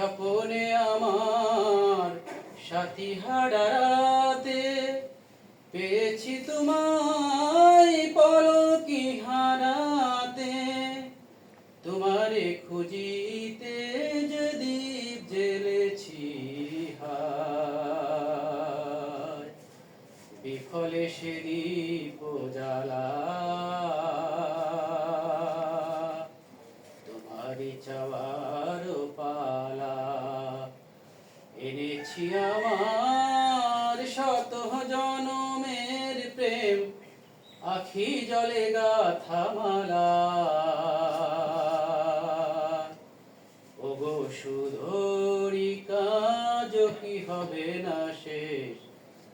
স্বপনে আমার সাথী হারাতে পেয়েছি তোমায় পলকি হারাতে। তোমারে খুঁজিতে যদি জেলেছি বিফলে সে দীপ জ্বালা চাওয়ার পালা। এনেছি আমার শত জনমের প্রেম, আখি জলে গাথা মালা। ওগো সুধরি কাজ কি হবে না শেষ,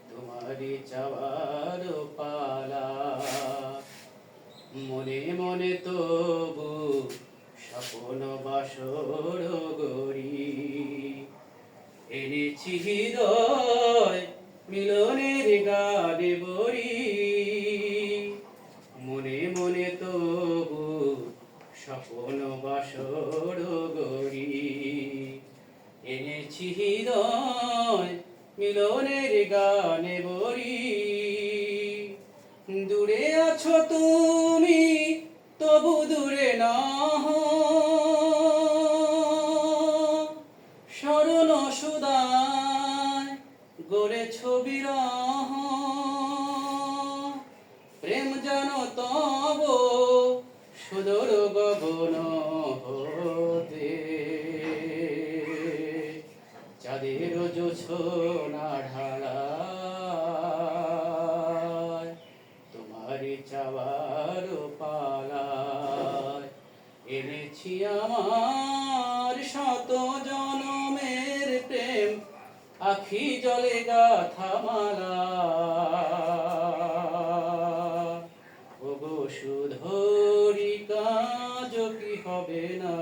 তোমারই চাওয়ার পালা। মনে মনে স্বপ্ন বাসর গড়ি এনেছি হৃদয় মিলনের গানে বরি মনে মনে তবু স্বপ্ন বাসর গড়ি এনেছি হৃদয় মিলনের গানে বরি দূরে আছো তুমি ছবির প্রেম যেন তব সুদর গগন হতে। চাঁদের জোছনা ঢালা তোমারই চাওয়ার পালায় এনেছি আমার আখি জলে গা থামালা ওগো সুধরি কাজ কি হবে না?